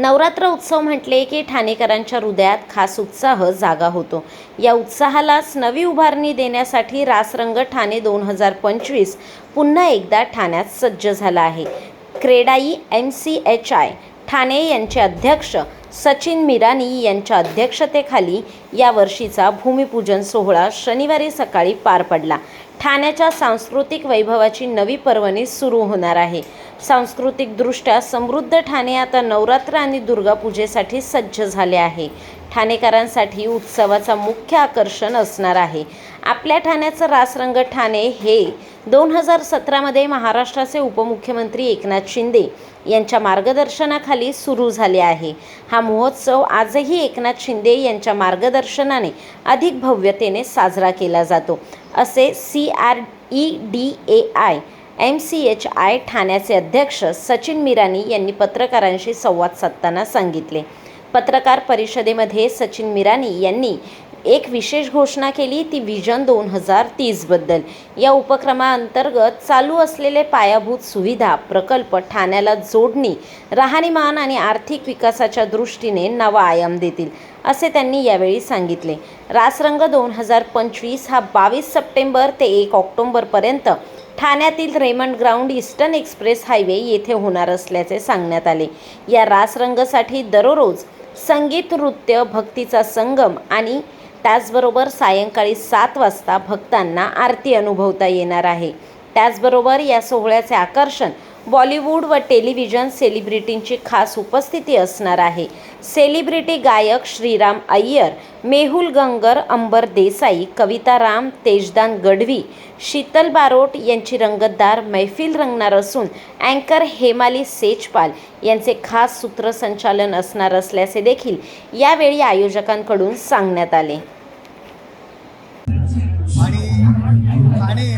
नवरात्र उत्सव म्हटले की ठाणेकरांच्या हृदयात खास उत्साह जागा होतो. या उत्साहालाच नवी उभारणी देण्यासाठी रासरंग ठाणे दोन हजार पंचवीस पुन्हा एकदा ठाण्यात सज्ज झाला आहे. CREDAI M C H I Thane यांचे अध्यक्ष सचिन मिरानी यांच्या अध्यक्षतेखाली या वर्षीचा भूमिपूजन सोहळा शनिवारी सकाळी पार पडला. ठाण्याच्या सांस्कृतिक वैभवाची नवी पर्वणी सुरू होणार आहे. सांस्कृतिकदृष्ट्या समृद्ध ठाणे आता नवरात्र आणि दुर्गापूजेसाठी सज्ज झाले आहे. ठाणेकरांसाठी उत्सवाचा मुख्य आकर्षण असणार आहे. आपल्या ठाण्याचं रासरंग ठाणे हे दोन हजार सतरामध्ये महाराष्ट्राचे उपमुख्यमंत्री एकनाथ शिंदे यांच्या मार्गदर्शनाखाली सुरू झाले आहे. हा महोत्सव आजही एकनाथ शिंदे यांच्या मार्गदर्शनाने अधिक भव्यतेने साजरा केला जातो. असे C R E D A I M C H I ठाण्याचे अध्यक्ष सचिन मिरानी यांनी पत्रकारांशी संवाद साधताना सांगितले. पत्रकार परिषदेमध्ये सचिन मिरानी यांनी एक विशेष घोषणा केली ती विजन दोन हजार तीसबद्दल. या उपक्रमाअंतर्गत चालू असलेले पायाभूत सुविधा प्रकल्प ठाण्याला जोडणी राहणीमान आणि आर्थिक विकासाच्या दृष्टीने नवा आयाम देतील असे त्यांनी यावेळी सांगितले. रासरंग दोन हजार पंचवीस हा बावीस सप्टेंबर ते एक ऑक्टोंबरपर्यंत ठाण्यातील Raymond ground Eastern Express highway येथे होणार असल्याचे सांगण्यात आले. या रासरंगसाठी दररोज संगीत नृत्य भक्तीचा संगम आणि त्याचबरोबर सायंकाळी सात वाजता भक्तांना आरती अनुभवता येणार आहे. त्याचबरोबर या सोहळ्याचे आकर्षण बॉलिवूड व टेलिव्हिजन सेलिब्रिटींची खास उपस्थिती असणार आहे. सेलिब्रिटी गायक श्रीराम अय्यर मेहुल गंगर अंबर देसाई कविता राम तेजदान गढवी शीतल बारोट यांची रंगतदार मैफिल रंगणार असून अँकर हेमाली सेजपाल यांचे खास सूत्रसंचालन असणार असल्याचे देखील यावेळी आयोजकांकडून सांगण्यात आले. आणि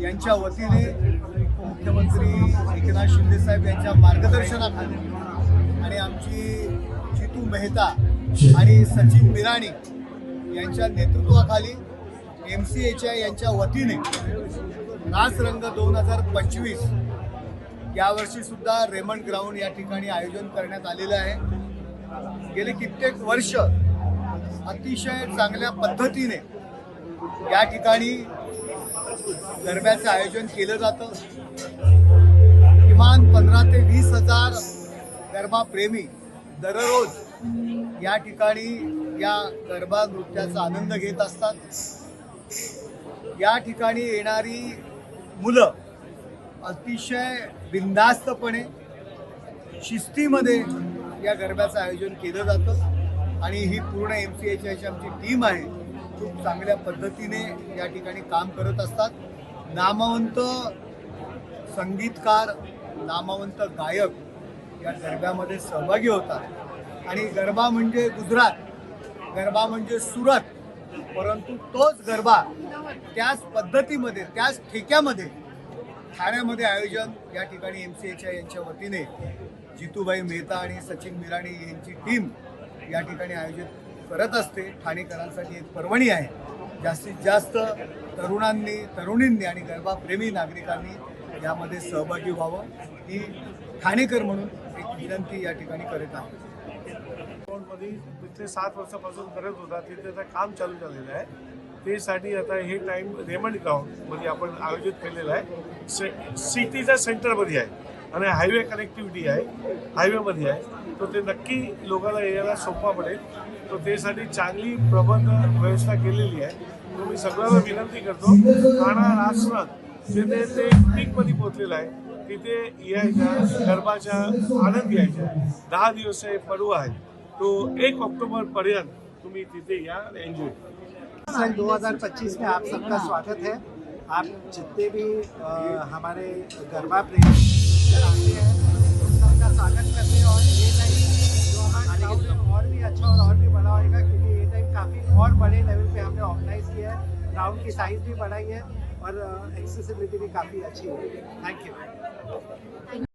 यांच्या वतीने उपमुख्यमंत्री एकनाथ शिंदे साहेब यांच्या मार्गदर्शनाखाली आणि आमची जितू मेहता आणि सचिन बिराणी यांच्या नेतृत्वाखाली एम सी एच आय यांच्या वतीने नाचरंग दोन हजार पंचवीस यावर्षीसुद्धा रेमंड ग्राउंड या ठिकाणी आयोजन करण्यात आलेलं आहे. गेले कित्येक वर्ष अतिशय चांगल्या पद्धतीने या ठिकाणी गरब्याचं आयोजन केलं जातं. किमान पंधरा ते वीस हजार गरबाप्रेमी दररोज या ठिकाणी या गरबा नृत्याचा आनंद घेत असतात. या ठिकाणी येणारी मुलं अतिशय बिंदास्तपणे शिस्तीमध्ये या गरब्याचं आयोजन केलं जातं. आणि ही पूर्ण एम सी एच आयची आमची टीम आहे. खूप चांगल्या पद्धतीने या ठिकाणी काम करत असतात. नामवंत संगीतकार नामवंत गायक या गरब्यामध्ये सहभागी होतात. आणि गरबा म्हणजे गुजरात गरबा म्हणजे सुरत परंतु तोच गरबा त्याच पद्धतीमध्ये त्याच ठेक्यामध्ये ठाण्यामध्ये आयोजन या ठिकाणी एम सी एच आय यांच्या वतीने. जितूबाई मेहता आणि सचिन मिराणी यांची टीम या ठिकाणी आयोजित करत असते ठाणेकरांसाठी एक पर्वणी आहे. जास्तीत जास्त तरुणांनी तरुणींनी आणि गरबाप्रेमी नागरिकांनी यामध्ये सहभागी व्हावं. ही ठाणेकर म्हणून एक विनंती या ठिकाणी करत आहे. मध्ये तिथे सात वर्षापासून करत होता तिथे आता काम चालू झालेलं आहे. त्यासाठी आता हे टाईम रेमंड ग्राउंडमध्ये आपण आयोजित केलेलं आहे. से सिटीच्या सेंटरमध्ये आहे. आणि हायवे कनेक्टिव्हिटी आहे हायवेमध्ये आहे तर ते नक्की लोकांना यायला सोपा पडेल. तर त्यासाठी चांगली प्रबंध व्यवस्था केलेली आहे. तर मी सगळ्यांना विनंती करतो ठाणा राष्ट्र जिथे ते पीकमध्ये पोहोचलेलं आहे तिथे यायच्या गरबाच्या आनंद घ्यायचा. दहा दिवस हे पडू आहे. तो एक ऑक्टोबर पर्यंत तुम्ही तिथे या एन्जॉय सन 2025 में आप सबका स्वागत है। आप जितने भी आ, हमारे गरबा प्रेमी हैं स्वागत करते हैं और टाइम और भी अच्छा और भी बड़ा क्योंकि टाइम काफ़ी और बड़े लेवल पे हमने ऑर्गेनाइज किया है ग्राउंड की साइज़ भी बढ़ाई है और एक्सेसिबिलिटी भी काफ़ी अच्छी है थैंक यू